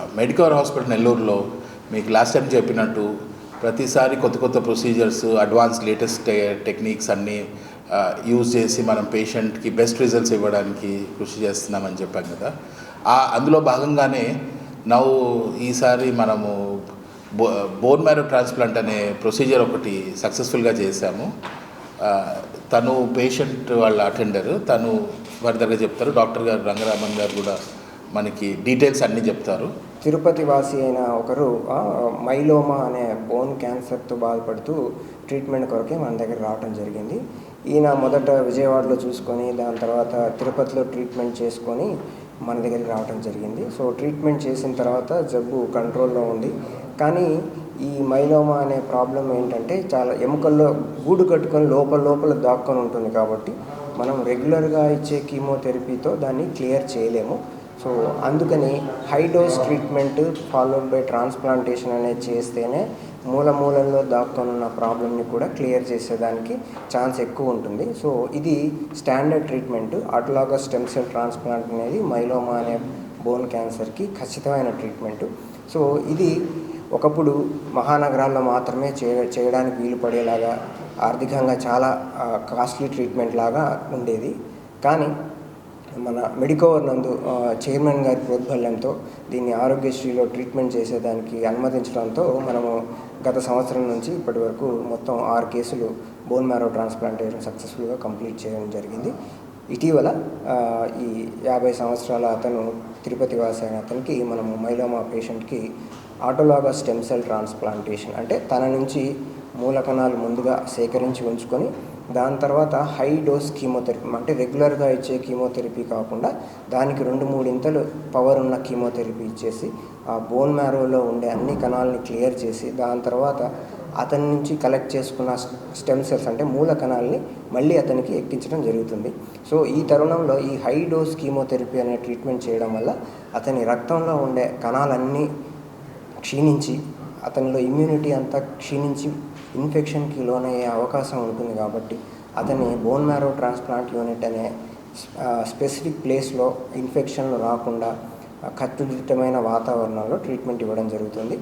Medicover hospital నెల్లూరులో మీకు last time చెప్పినట్టు ప్రతిసారి కొత్త కొత్త ప్రొసీజర్స్ అడ్వాన్స్ లేటెస్ట్ టెక్నిక్స్ అన్నీ యూజ్ చేసి మనం పేషెంట్కి బెస్ట్ రిజల్ట్స్ ఇవ్వడానికి కృషి చేస్తున్నామని చెప్పాం కదా. ఆ అందులో భాగంగానే నవ్వు ఈసారి మనము బో బోన్ మ్యారో ట్రాన్స్ప్లాంట్ అనే ప్రొసీజర్ ఒకటి సక్సెస్ఫుల్గా చేశాము. తను పేషెంట్ వాళ్ళ అటెండర్ తను ఫర్దర్గా చెప్తారు. డాక్టర్ గారు రంగరామన్ గారు కూడా మనకి డీటెయిల్స్ అన్నీ చెప్తారు. తిరుపతి వాసి అయిన ఒకరు మైలోమా అనే బోన్ క్యాన్సర్తో బాధపడుతూ ట్రీట్మెంట్ కొరకే మన దగ్గర రావడం జరిగింది. ఈయన మొదట విజయవాడలో చూసుకొని దాని తర్వాత తిరుపతిలో ట్రీట్మెంట్ చేసుకొని మన దగ్గరికి రావడం జరిగింది. సో ట్రీట్మెంట్ చేసిన తర్వాత జబ్బు కంట్రోల్లో ఉంది. కానీ ఈ మైలోమా అనే ప్రాబ్లం ఏంటంటే చాలా ఎముకల్లో గూడు కట్టుకొని లోపల లోపల దాక్కొని ఉంటుంది కాబట్టి మనం రెగ్యులర్గా ఇచ్చే కీమోథెరపీతో దాన్ని క్లియర్ చేయలేము. సో అందుకని high dose treatment followed by transplantation అనేది చేస్తేనే మూల మూలల్లో దాక్కొని ఉన్న ప్రాబ్లమ్ని కూడా క్లియర్ చేసేదానికి ఛాన్స్ ఎక్కువ ఉంటుంది. సో ఇది స్టాండర్డ్ ట్రీట్మెంట్. అట్లాగా స్టెమ్ సెల్ ట్రాన్స్ప్లాంట్ అనేది మైలోమా అనే బోన్ క్యాన్సర్కి ఖచ్చితమైన ట్రీట్మెంట్. సో ఇది ఒకప్పుడు మహానగరాల్లో మాత్రమే చేయ చేయడానికి వీలు పడేలాగా ఆర్థికంగా చాలా కాస్ట్లీ ట్రీట్మెంట్ లాగా ఉండేది. కానీ మన మెడికోవర్ నందు చైర్మన్ గారి ప్రోద్బల్యంతో దీన్ని ఆరోగ్యశ్రీలో ట్రీట్మెంట్ చేసేదానికి అనుమతించడంతో మనము గత సంవత్సరం నుంచి ఇప్పటి వరకు మొత్తం ఆరు కేసులు బోన్ మ్యారో ట్రాన్స్ప్లాంటేషన్ సక్సెస్ఫుల్గా కంప్లీట్ చేయడం జరిగింది. ఇటీవల ఈ యాభై సంవత్సరాల అతను తిరుపతి వాసి అయిన అతనికి మనము మైలోమా పేషెంట్కి ఆటోలాగా స్టెమ్ సెల్ ట్రాన్స్ప్లాంటేషన్ అంటే తన నుంచి మూల కణాలు ముందుగా సేకరించి ఉంచుకొని దాని తర్వాత హై డోస్ కీమోథెరపీ అంటే రెగ్యులర్గా ఇచ్చే కీమోథెరపీ కాకుండా దానికి రెండు మూడింతలు పవర్ ఉన్న కీమోథెరపీ ఇచ్చేసి ఆ బోన్ మ్యారోలో ఉండే అన్ని కణాలని క్లియర్ చేసి దాని తర్వాత అతని నుంచి కలెక్ట్ చేసుకున్న స్టెమ్ సెల్స్ అంటే మూల కణాలని మళ్ళీ అతనికి ఎక్కించడం జరుగుతుంది. సో ఈ తరుణంలో ఈ హై డోస్ కీమోథెరపీ అనే ట్రీట్మెంట్ చేయడం వల్ల అతని రక్తంలో ఉండే కణాలన్నీ క్షీణించి అతనిలో ఇమ్యూనిటీ అంతా క్షీణించి ఇన్ఫెక్షన్కి లోనయ్యే అవకాశం ఉంటుంది కాబట్టి అతని బోన్ మ్యారో ట్రాన్స్ప్లాంట్ యూనిట్ అనే స్పెసిఫిక్ ప్లేస్లో ఇన్ఫెక్షన్లు రాకుండా ఆ, కట్టుదిట్టమైన వాతావరణంలో ట్రీట్మెంట్ ఇవ్వడం జరుగుతుంది.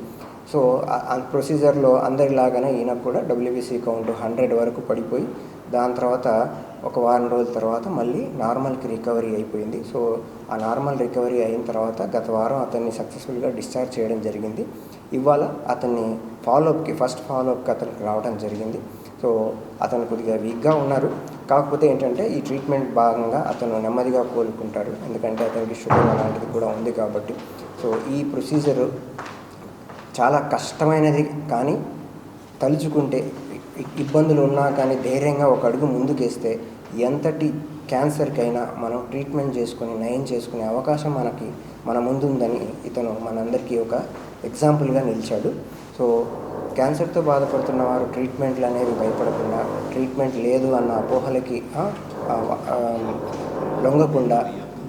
సో ఆ- ప్రొసీజర్లో అందరిలాగానే ఈయన కూడా డబ్ల్యూబీసీ కౌంట్ హండ్రెడ్ వరకు పడిపోయి దాని తర్వాత ఒక వారం రోజుల తర్వాత మళ్ళీ నార్మల్కి రికవరీ అయిపోయింది. సో ఆ నార్మల్ రికవరీ అయిన తర్వాత గత వారం అతన్ని సక్సెస్ఫుల్గా డిశ్చార్జ్ చేయడం జరిగింది. ఇవాళ అతన్ని ఫాలోఅప్కి ఫస్ట్ ఫాలోఅప్కి అతనికి రావడం జరిగింది. సో అతను కొద్దిగా వీక్గా ఉన్నారు. కాకపోతే ఏంటంటే ఈ ట్రీట్మెంట్ భాగంగా అతను నెమ్మదిగా కోలుకుంటాడు. ఎందుకంటే అతనికి షుగర్ అలాంటిది కూడా ఉంది కాబట్టి. సో ఈ ప్రొసీజర్ చాలా కష్టమైనది కానీ తలుచుకుంటే ఇబ్బందులు ఉన్నా కానీ ధైర్యంగా ఒక అడుగు ముందుకేస్తే ఎంతటి క్యాన్సర్కైనా మనం ట్రీట్మెంట్ చేసుకొని నయం చేసుకునే అవకాశం మనకి మన ముందు ఉందని ఇతను మనందరికీ ఒక ఎగ్జాంపుల్గా నిలిచాడు. సో క్యాన్సర్తో బాధపడుతున్న వారు ట్రీట్మెంట్లు అనేవి భయపడకుండా ట్రీట్మెంట్ లేదు అన్న అపోహలకి లొంగకుండా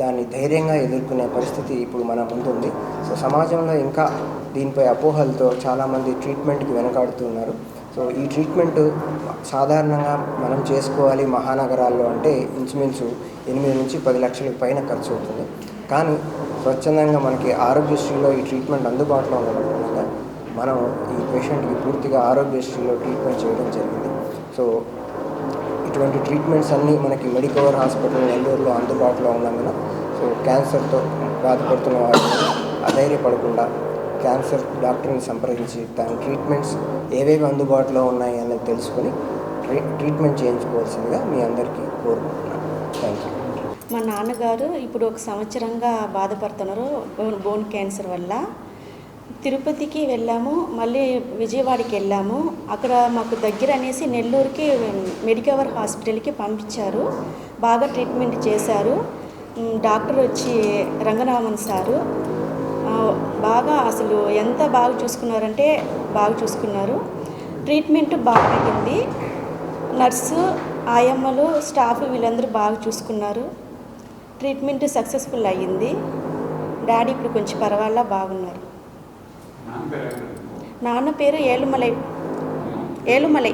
దాన్ని ధైర్యంగా ఎదుర్కొనే పరిస్థితి ఇప్పుడు మన ముందుంది. సో సమాజంలో ఇంకా దీనిపై అపోహలతో చాలామంది ట్రీట్మెంట్కి వెనకాడుతున్నారు సో ఈ ట్రీట్మెంట్ సాధారణంగా మనం చేసుకోవాలి మహానగరాల్లో అంటే ఇంచుమించు ఎనిమిది నుంచి పది లక్షల పైన ఖర్చు అవుతుంది. కానీ స్వచ్ఛందంగా మనకి ఆరోగ్యశ్రీలో ఈ ట్రీట్మెంట్ అందుబాటులో ఉండడం మనం ఈ పేషెంట్కి పూర్తిగా ఆరోగ్యశ్రీలో ట్రీట్మెంట్ చేయడం జరిగింది. సో ఇటువంటి ట్రీట్మెంట్స్ అన్నీ మనకి మెడికవర్ హాస్పిటల్ నెల్లూరులో అందుబాటులో ఉన్నందున సో క్యాన్సర్తో బాధపడుతున్న వారు అధైర్యపడకుండా క్యాన్సర్ డాక్టర్ని సంప్రదించి దాని ట్రీట్మెంట్స్ ఏవేవి అందుబాటులో ఉన్నాయి అనేది తెలుసుకొని ట్రీట్మెంట్ చేయించుకోవాల్సిందిగా మీ అందరికీ కోరుకుంటున్నాను. థ్యాంక్ యూ మా నాన్నగారు ఇప్పుడు ఒక సంవత్సరంగా బాధపడుతున్నారు బోన్ క్యాన్సర్ వల్ల. తిరుపతికి వెళ్ళాము మళ్ళీ విజయవాడకి వెళ్ళాము. అక్కడ మాకు దగ్గర అనేసి నెల్లూరుకి మెడికవర్ హాస్పిటల్కి పంపించారు. బాగా ట్రీట్మెంట్ చేశారు. డాక్టర్ వచ్చి రంగనామన్ సారు. బాగా అసలు ఎంత బాగా చూసుకున్నారంటే బాగా చూసుకున్నారు. ట్రీట్మెంట్ బాగా అయింది నర్సు ఆయమ్మలు స్టాఫ్ వీళ్ళందరూ బాగా చూసుకున్నారు. ట్రీట్మెంట్ సక్సెస్ఫుల్ అయ్యింది. డాడీ ఇప్పుడు కొంచెం పర్వాలా బాగున్నారు. నాన్న పేరు ఏలుమలై ఏలుమలై.